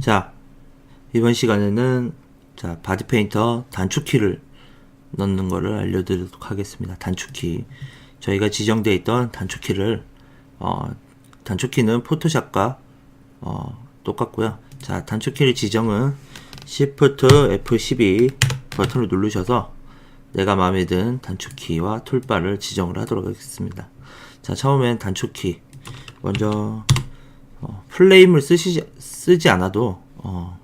자, 이번 시간에는 자, 바디 페인터 단축키를 넣는 거를 알려드리도록 하겠습니다. 단축키. 저희가 지정되어 있던 단축키를, 어, 단축키는 포토샵과, 어, 똑같고요. 자, 단축키를 지정은 Shift F12 버튼을 누르셔서 내가 마음에 든 단축키와 툴바를 지정을 하도록 하겠습니다. 자, 처음엔 단축키. 먼저, 어, 플레임을 쓰시, 쓰지 않아도, 어,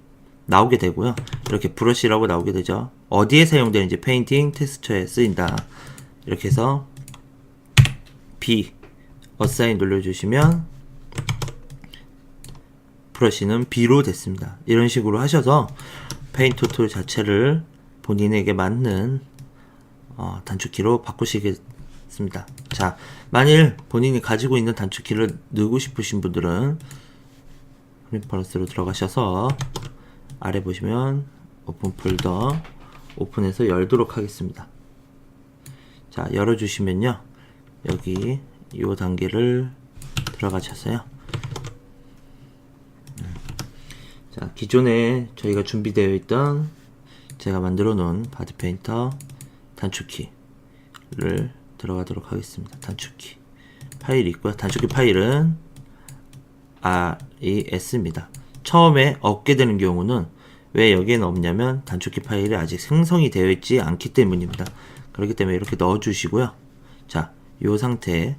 나오게 되고요. 이렇게 브러쉬라고 나오게 되죠. 어디에 사용되는지 페인팅 텍스처에 쓰인다. 이렇게 해서 B 어사인 눌러주시면 브러쉬는 B로 됐습니다. 이런 식으로 하셔서 페인트 툴 자체를 본인에게 맞는 어, 단축키로 바꾸시겠 습니다. 자, 만일 본인이 가지고 있는 단축키를 넣고 싶으신 분들은 프린퍼러스로 들어가셔서 아래 보시면 오픈 폴더 오픈해서 열도록 하겠습니다. 자, 열어주시면요. 여기 이 단계를 들어가셔서요. 음. 자, 기존에 저희가 준비되어 있던 제가 만들어 놓은 바디 페인터 단축키를 들어가도록 하겠습니다. 단축키 파일이 있고요. 단축키 파일은 RES입니다. 처음에 얻게 되는 경우는 왜 여기에는 없냐면 단축키 파일이 아직 생성이 되어 있지 않기 때문입니다. 그렇기 때문에 이렇게 넣어 주시고요. 자, 이 상태에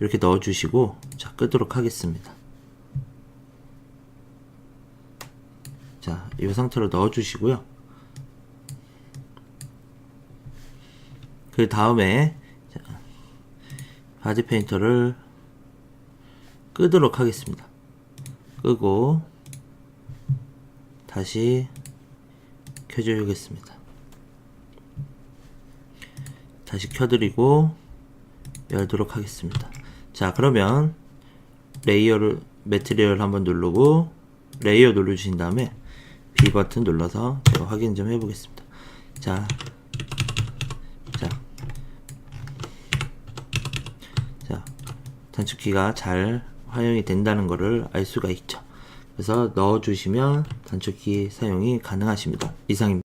이렇게 넣어 주시고 자, 끄도록 하겠습니다. 자, 이 상태로 넣어 주시고요. 그 다음에 자, 바디 페인터를 끄도록 하겠습니다. 끄고 다시 켜주겠습니다. 다시 켜드리고 열도록 하겠습니다. 자 그러면 레이어를 매트리얼 한번 누르고 레이어 누르신 다음에 B 버튼 눌러서 제가 확인 좀 해보겠습니다. 자, 자, 자, 단축키가 잘 활용이 된다는 것을 알 수가 있죠. 그래서 넣어주시면 단축키 사용이 가능하십니다. 이상입니다.